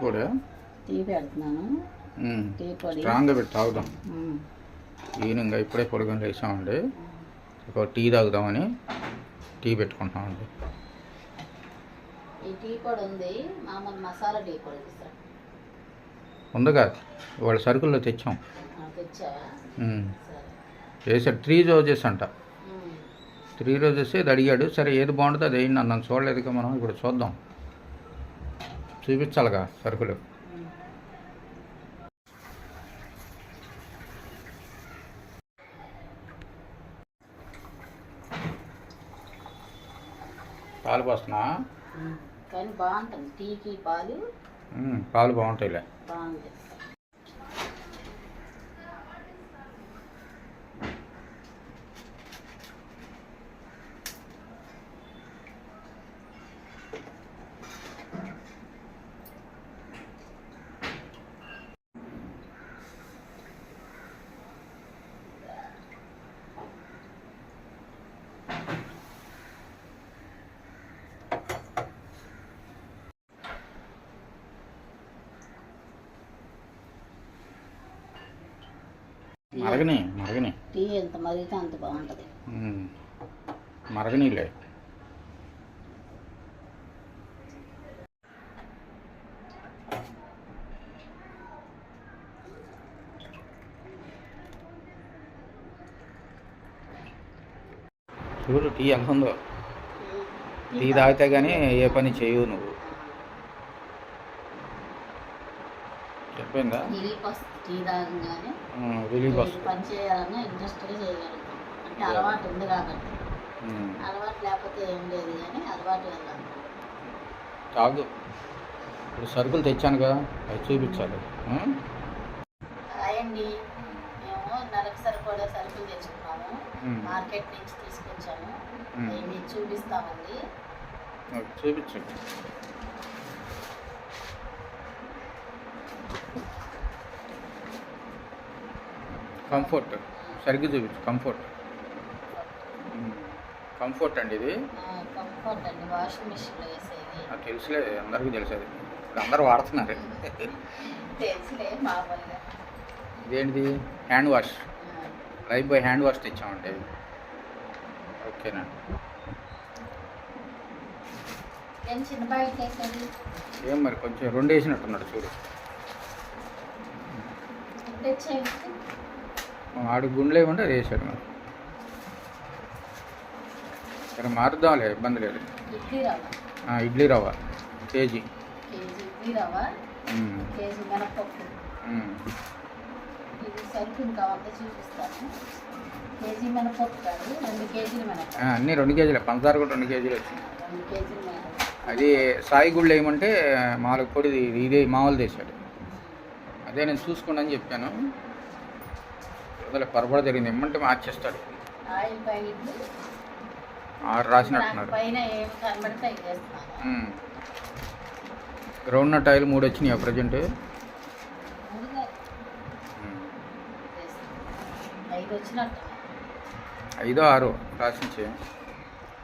కూడా టీ పెడుతున్నాను. టీ పొడి. స్ట్రాంగ్గా పెట్టి తాగుదాం. ఈవినింగ్ ఇప్పుడే పొడుగుని లేచామండి ఒక టీ తాగుదామని టీ పెట్టుకుంటున్నామండి. ఈ టీ పొడి ఉంది. మామూలు మసాలా టీ పొడి ఉందిగా వాళ్ళ సరుకుల్లో తెచ్చాం. వేసాడు. త్రీ రోజెస్ అంట. త్రీ రోజెస్ ఇది అడిగాడు. సరే ఏది బాగుంటుందో అది వేయండి అన్నాను. చూడలేదుగా మనం. ఇప్పుడు చూద్దాం. చూపించాలిగా సరుకులు. పాలు పోస్తున్నా. కానీ బాగుంటుంది టీకి పాలు పాలు బాగుంటాయిలే బాగుంది మరగని మరగని. టీ ఎంత మరిగితే అంత బాగుంటుంది. మరగనీలే. చూడు టీ ఎంత ఉందో? టీ తాగితే కానీ ఏ పని చేయవు నువ్వు. చెప్పిందా రిలీఫ్ వస్తుంది టీ తాగంగానే రిలీఫ్ ఏ వస్తుంది. పని చేయాలన్నా ఇంట్రెస్ట్గా చేయగలుగుతాం అంటే అలవాటు ఉంది కాబట్టి. ఉమ్, అలవాటు లేకపోతే ఏం లేదు కానీ అలవాటు వెళ్ళాలి. తాగు ఇప్పుడు సరుకులు తెచ్చాను కదా అవి చూపించాలి. ఉం? అయ్యండి మేము నెలకు సరిపడే సరుకులు తెచ్చుకున్నాము. మార్కెట్ నుంచి తీసుకొచ్చాము. మీకు చూపిస్తామండి. అవి కంఫర్ట్. సరిగ్గా చూపించు కంఫర్ట్. కంఫర్ట్ అండి ఇది. కంఫర్ట్ అండి. వాషింగ్ మిషన్లో వేసేది. నాకు తెలుసులే అందరికీ తెలుసు ఇప్పుడు అందరూ వాడుతున్నారు. తెలుసులే మామూలుగా. ఇదేంటిది? Hand wash. Lifebuoy hand wash తెచ్చామండి. ఓకేనా ఏం మరి కొంచెం రెండు వేసినట్టున్నాడు చూడు. ఆడు గుండెలు ఏమంటే అది వేసాడు మరి సరే మారుద్దాంలే ఇబ్బంది లేదు. ఇడ్లీ రవ్వ. కేజీ. అన్నీ రెండు కేజీలే పంచదార కూడా రెండు కేజీలు వచ్చింది అది సాయి గుళ్ళు వేయమంటే మాలకు పొడి ఇదే మామూలు చేశాడు అదే నేను చూసుకోండి అని చెప్పాను. వదిలే పొరపాటు జరిగింది. ఇమ్మంటే మార్చేస్తాడు. ఆయిల్ ప్యాకెట్లు ఆరు రాసినట్టున్నారు. పైన ఏం కనబడితే అవి చేస్తున్నాను ఉమ్. గ్రౌండ్ నట్ ఆయిల్ మూడు వచ్చినాయి ప్రజెంట్? ముందుగా. ఐదు వచ్చినట్టు. ఐదో ఆరో రాసించే.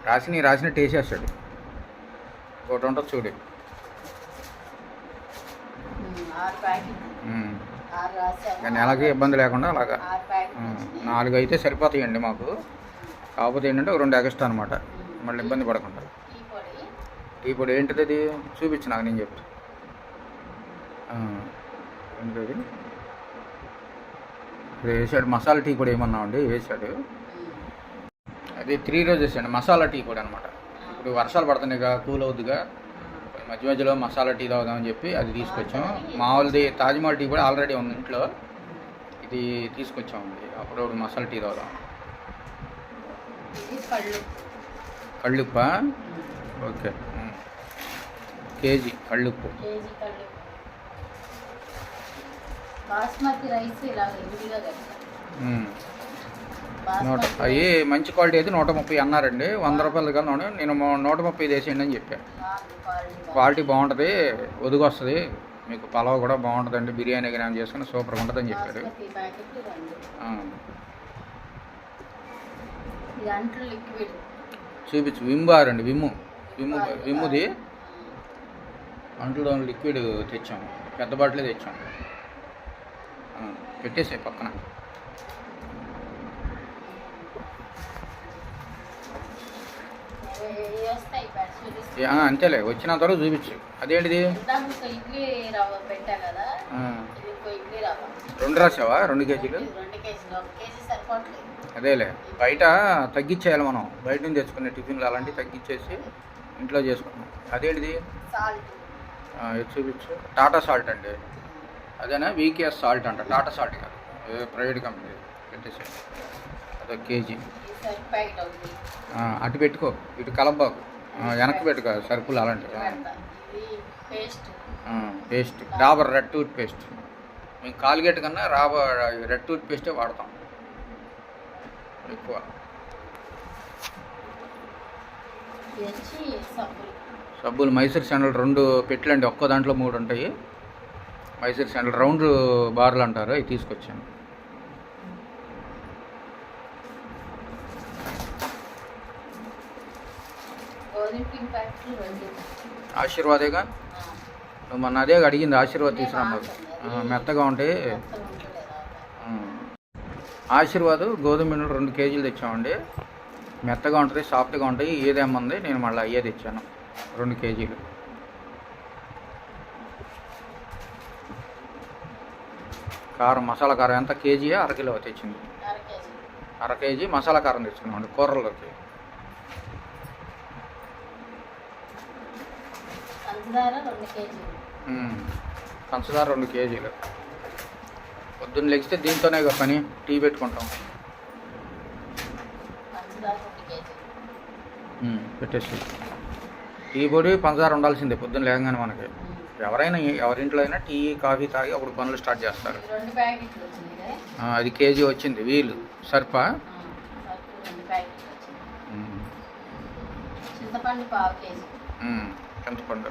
రాసిన రాసినట్టు వేసేస్తాడు. ఒకటి ఉంటుంది చూడు. ఉమ్, ఆరు ప్యాకెట్లు. ఉమ్. నెలకి ఇబ్బంది లేకుండా అలాగా. నాలుగు అయితే సరిపోతాయండి మాకు. కాకపోతే ఏంటంటే ఒక రెండు ఎక్స్ట్రా అనమాట మళ్ళీ ఇబ్బంది పడకుండా. టీ పొడి. ఏంటిది అది? చూపించు నాకు నేను చెప్పు ఏంటిది? ఇప్పుడు వేసాడు మసాలా టీ పొడి ఏమన్నామండి వేసాడు. అది త్రీ రోజెస్ అండి మసాలా టీ పొడి అనమాట ఇప్పుడు వర్షాలు పడుతున్నాయిగా కూల్ అవుద్దిగా. మధ్య మధ్యలో మసాలా టీ తాగుదామని చెప్పి అది తీసుకొచ్చాం. మామూలుది తాజ్మహల్ టీ కూడా ఆల్రెడీ ఉంది ఇంట్లో. ఇది తీసుకొచ్చామండి అప్పుడప్పుడు మసాలా టీ తాగుదాం. కళ్ళుప్ప? ఓకే. కేజీ కళ్ళుప్పు. బాస్మతి రైస్ ఇలా. నూట అవి మంచి క్వాలిటీ అయితే నూట ముప్పై అన్నారండి. వంద రూపాయలు కానీ నేను నూట ముప్పై వేసేయండి అని చెప్పాను క్వాలిటీ బాగుంటుంది ఒదుగు వస్తుంది మీకు పలావ్ కూడా బాగుంటుందండి. బిర్యానీ కానీ చేసుకుని సూపర్గా ఉంటుందని చెప్పారు. చూపించు విమ్ బార్ అండి విమ్ము విమ్ము విమ్ముది. అంట్లో లిక్విడ్ తెచ్చాం పెద్ద బాటిలే తెచ్చాము. ఆ, పెట్టేసాయి పక్కన. ఆ, ఇది ఇంకో ఇడ్లీ రవ్వ. రెండు రాసావా? రెండు కేజీలు? అదేలే బయట తగ్గించేయాలి మనం. బయట నుంచి తెచ్చుకునే టిఫిన్లు అలాంటివి తగ్గించేసి ఇంట్లో చేసుకుంటాం అదేంటిది? చూపించు. టాటా సాల్ట్ అండి. అదేనా? వీకేఎస్ సాల్ట్ అంట. టాటా సాల్ట్ కాదు. ప్రైవేట్ కంపెనీ పెట్టేసి అదొక కేజీ. అటు పెట్టుకో. ఇటు కలబాకు వెనక్కి పెట్టుకో సరుకులు అలాంటివి. పేస్ట్. Dabur red toothpaste. మేము కాల్గేట్ కన్నా రాబ రెడ్ టూత్ పేస్టే వాడతాం. ఎక్కువ. సబ్బులు. మైసూర్ శాండల్ రెండు పెట్లండి ఒక్క దాంట్లో మూడు ఉంటాయి. మైసూర్ శాండల్ రౌండ్ బార్లు అంటారు అవి తీసుకొచ్చాను గోధుమ పిండి ప్యాకెట్లు రెండు ఆశీర్వాదేగా? నువ్వు మొన్న అదే అడిగింది ఆశీర్వాద్ తీసుకురమ్మా మెత్తగా ఆ. ఆశీర్వాద్ గోధుమ పిండిలు రెండు కేజీలు తెచ్చామండి. మెత్తగా ఉంటుంది సాఫ్ట్గా ఉంటాయి ఏదేమంది నేను మళ్ళీ అయ్యే తెచ్చాను. రెండు కేజీలు. కారం మసాలా కారం ఎంత కేజీ అర కిలో తెచ్చింది. అర కేజీ. అర కేజీ మసాలా కారం తెచ్చుకున్నామండి కూరల్లోకి. పంచదార రెండు కేజీలు. పంచదార రెండు కేజీలు. పొద్దున్న లెగిస్తే దీంతోనే ఇక పని టీ పెట్టుకుంటాం. పెట్టేసి. టీ పొడి పంచదార ఉండాల్సిందే పొద్దున్న లేకగానే మనకి. ఎవరైనా ఎవరింట్లో అయినా టీ కాఫీ తాగి అప్పుడు పనులు స్టార్ట్ చేస్తారు. అది కేజీ వచ్చింది వీలు. సర్పా? చింతపండు పావు కేజీ ఉమ్, చింతపండు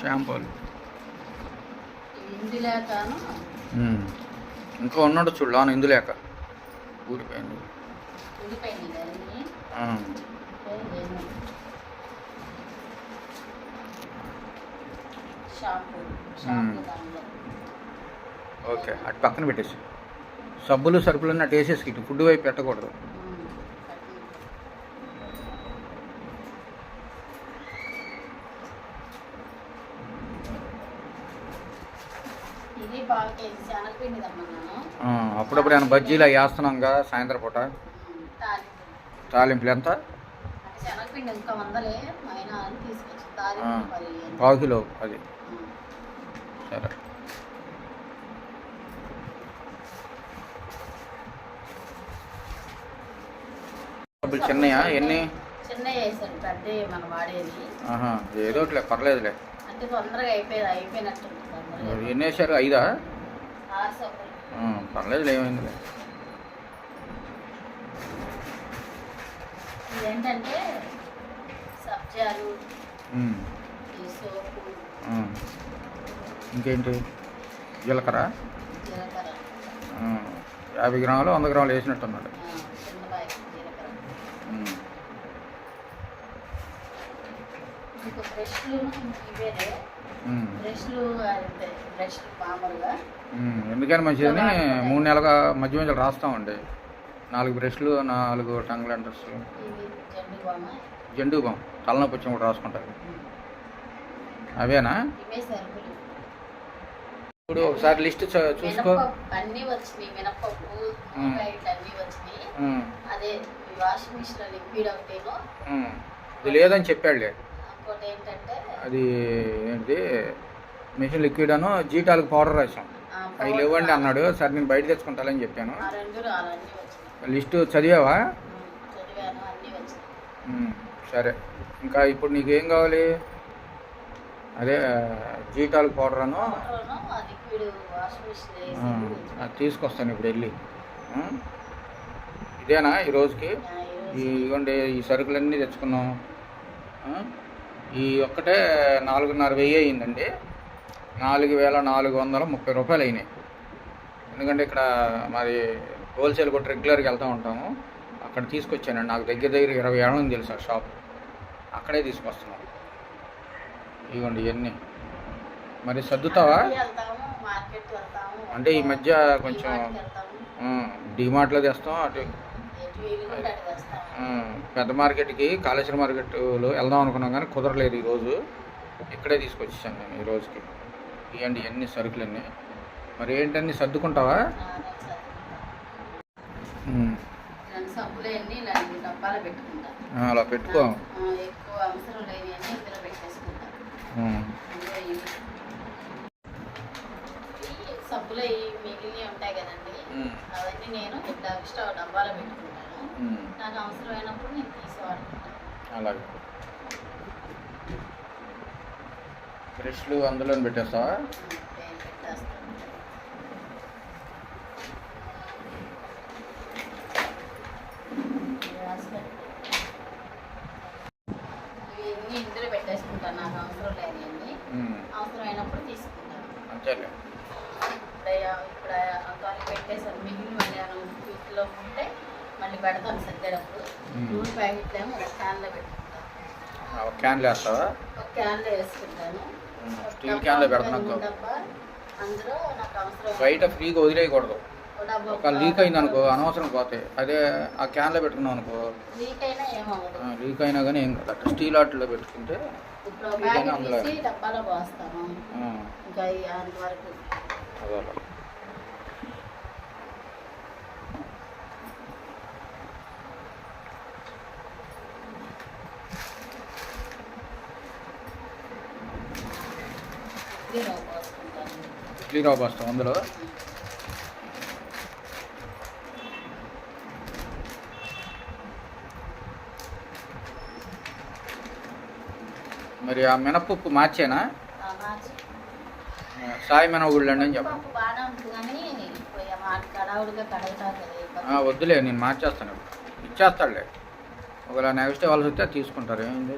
షాంపూలు. ఇంకా ఉన్నాడు చూడు లోన ఇందు లేక. ఊరిపోయింది. ఓకే అటు పక్కన పెట్టేసి. సబ్బులు సరుకులు అన్నీ అటు వేసేసి ఇటు ఫుడ్ వైపు పెట్టకూడదు. ఇది పావు కేజీ శనగపిండి తెమ్మన్నాను. ఆ, అప్పుడప్పుడు ఏమైనా బజ్జీలు అవి వేస్తున్నాంగా సాయంత్రం పూట. తాలింపులు ఎంత? శనగపిండి ఇంకా వందలే తీసుకొచ్చి తాలింపు? పావు కిలో అది. సరే. చిన్నయా? ఎన్ని? చిన్న వేసాను పెద్ద మనం వాడేది. ఏదో పర్లేదులే. తొందరగా అయిపోయేది తొందరగా. ఎన్ని వేసారు? ఐదా? ఆరు సబ్బులు ఏమైందిలే. ఇదేంటంటే సబ్జాలు ఈ సోపు. ఇంకేంటి? జీలకర్ర? జీలకర్ర. యాభై గ్రాములు వంద గ్రాములు వేసినట్టున్నాడు ఆ, చిన్న ప్యాకెట్ జీలకర్ర ఉమ్, ఇంకో బ్రష్లు ఇవేనే ఉమ్, బ్రష్లు అంతే బ్రష్లు మామూలుగా. ఉమ్. ఎందుకని మంచిదని మూడు నెలలుగా మధ్య మధ్యలో రాస్తామండి. నాలుగు బ్రష్లు నాలుగు టంగ్ లెంటర్స్ జెండు బామ తలనొప్పి వచ్చిన కూడా రాసుకుంటారు అవేనా? ఇప్పుడు ఒకసారి లిస్ట్ చూసుకో. అన్నీ వచ్చినాయి. మినపప్పు ఉమ్. ఇట్లా అన్నీ వచ్చినాయి. ఉమ్, అదే ఈ వాషింగ్ మిషన్లో లిక్విడ్ ఒకటేను ఉమ్. ఇది లేదని ఇంకోటి ఏంటంటే అది ఏంటిది? మిషన్ లిక్విడ్ అను జీటాలకు పౌడర్ రాసాం. అవి లేవండి అన్నాడు. సరే నేను బయట తెచ్చుకుంటానని చెప్పాను. లిస్ట్ చదివావా? సరే. ఇంకా ఇప్పుడు నీకు ఏం కావాలి? అదే జీటాలకు పౌడర్ అను. అది తీసుకొస్తాను ఇప్పుడు వెళ్ళి? ఇదేనా ఈ రోజుకి? ఆ, ఈరోజు ఈ ఇవ్వండి ఈ సరుకులన్నీ తెచ్చుకున్నాం? ఈ ఒక్కటే నాలుగున్నర వెయ్యి అయిందండి నాలుగు వేల నాలుగు వందల ముప్పై రూపాయలు అయినాయి. ఎందుకంటే ఇక్కడ మరి హోల్సేల్ కొట్టి రెగ్యులర్గా వెళ్తూ ఉంటాము. అక్కడ తీసుకొచ్చానండి. నాకు దగ్గర దగ్గర ఇరవై ఏళ్ళ నుంచి తెలుసు షాప్. అక్కడే తీసుకొస్తున్నాను ఇదిగోండి ఇవన్నీ. మరి సర్దుతావా? అంటే ఈ మధ్య కొంచెం డిమార్ట్లో తెస్తాం అటు పెద్ద మార్కెట్కి కాళేశ్వరం మార్కెట్లో వెళ్దాం అనుకున్నాం కానీ కుదరలేదు ఈరోజు ఇక్కడే తీసుకొచ్చేసాను నేను ఈ రోజుకి. ఇవ్వండి ఇవన్నీ సరుకులన్నీ మరి ఏంటన్నీ సర్దుకుంటావా? అలా పెట్టుకో. సబ్బులు మిగిలినవి ఉంటాయి కదండి. అవన్నీ నేను డబ్బాలో పెట్టుకుంటాను నాకు అవసరమైనప్పుడు నేను తీసి అలాగే. బ్రష్లు అందులో పెట్టేస్తావా? ఇందులో పెట్టేసుకుంటాను. నాకు అవసరం అవసరమైనప్పుడు తీసుకుంటాను. ఇప్పుడు ఇప్పుడు పెట్టేసాను మిగిలిన మళ్ళీ వీటిలో ఉంటే మళ్ళీ పెడతాను సర్దేటప్పుడు. నూనె ప్యాకెట్లు ఏమో ఒక క్యాన్లో పెట్టుకుంటాను ఆ, ఒక క్యాన్లు వేస్తావా? ఒక క్యాన్లో వేసుకుంటాను. స్టీల్ క్యాన్లో అందులో నాకు అవసరం బయట ఫ్రీగా వదిలేయకూడదు. ఒక లీక్ అయింది అనుకో అనవసరం పోతాయి అదే ఆ క్యాన్లో పెట్టుకున్నాం అనుకో. లీక్ అయినా కానీ ఏం కాదు. అట్లా స్టీల్ ఆటలో పెట్టుకుంటే డబ్బాలో ఇంకా అంతవరకు. ఇడ్లీ రవ్వ అందులో? మరి ఆ మినపప్పు మార్చేనా? సాయి మినగుళ్ళు అని చెప్పండి వద్దులే నేను మార్చేస్తాను. ఇచ్చేస్తాడులే. ఒకవేళ నెక్స్ట్ ఇవ్వాల్సి వస్తే తీసుకుంటారు ఏమైంది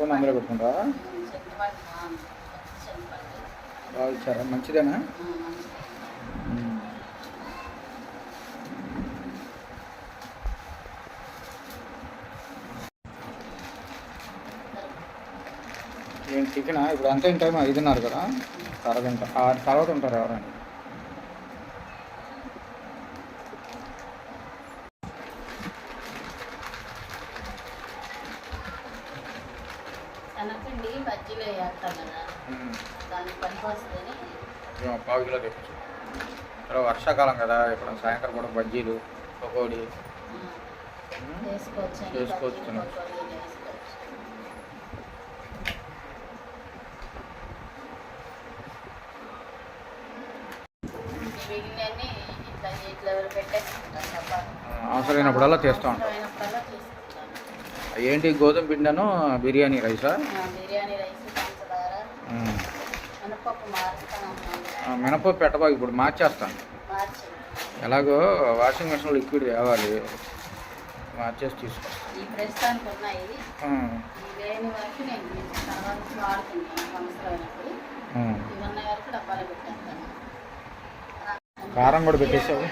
ఎంతమంది అందులో పెట్టుకుంటారా బాగా ఇచ్చారా? మంచిదేనా. ఏం టిఫిన్? ఇప్పుడు అంత టైం ఐదున్నర కదా? అరగంట ఆరు తర్వాత ఉంటారు ఎవరైనా శనగపిండి బజ్జీలో వేస్తాం కదా ఉమ్. దానికి పనికి వస్తుందని కొంచెం పావు కిలో తెప్పించు వర్షాకాలం కదా ఇప్పుడు సాయంత్రం కూడా బజ్జీలు పకోడీ చేసుకోవచ్చు తినొచ్చు. అవసరమైనప్పుడల్లా తీస్తూ ఉంటాం. ఏంటి గోధుమ పిండను బిర్యానీ రైసా? బిర్యానీ రైస్. మినపప్పు పెట్టబాకు ఇప్పుడు మార్చేస్తాను. మార్చి ఎలాగో వాషింగ్ మిషన్ లిక్విడ్ తేవాలి. మార్చేసి తీసుకొస్తాను కారం కూడా పెట్టేసావు?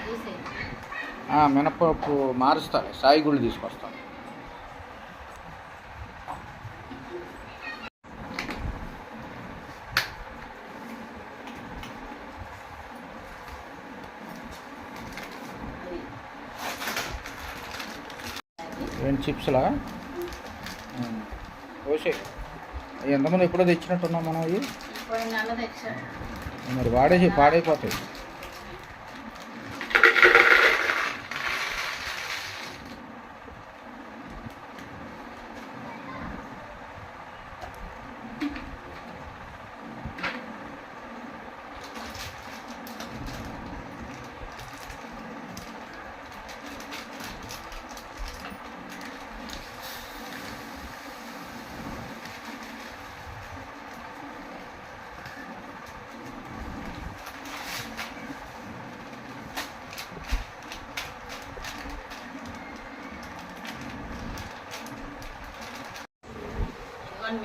మినపప్పు మారుస్తాను సాయి గుళ్ళు తీసుకొస్తాను. ఏంటి చిప్స్లా ఓసే. ఎంతమంది ఎప్పుడో తెచ్చినట్టున్నాం మనం అవి? మరి వాడేసి పాడైపోతాయి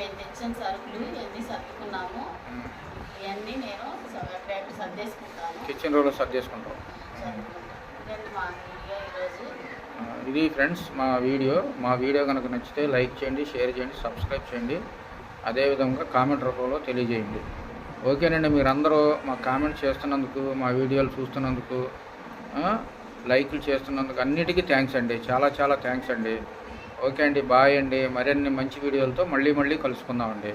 మేము తెచ్చిన సరుకులు ఇవన్నీ సర్దుకున్నాము. ఇవన్నీ నేను సర్దేసుకుంటాను. కిచెన్ రోలో సర్వ్ చేసుకుంటాం సర్దుకుంటాను. ఇదండి మా వీడియో ఈరోజు. ఆ, ఇది ఫ్రెండ్స్ మా వీడియో. మా వీడియో కనుక నచ్చితే లైక్ చేయండి షేర్ చేయండి సబ్స్క్రైబ్ చేయండి. అదేవిధంగా కామెంట్ రూపంలో తెలియజేయండి. ఓకేనండి మీరందరూ మా కామెంట్ చేస్తున్నందుకు మా వీడియోలు చూస్తున్నందుకు లైక్లు చేస్తున్నందుకు అన్నిటికీ థ్యాంక్స్ అండి. చాలా చాలా థ్యాంక్స్ అండి. ఓకే అండి బాయ్ అండి. మరిన్ని మంచి వీడియోలతో మళ్ళీ మళ్ళీ కలుసుకుందామండి.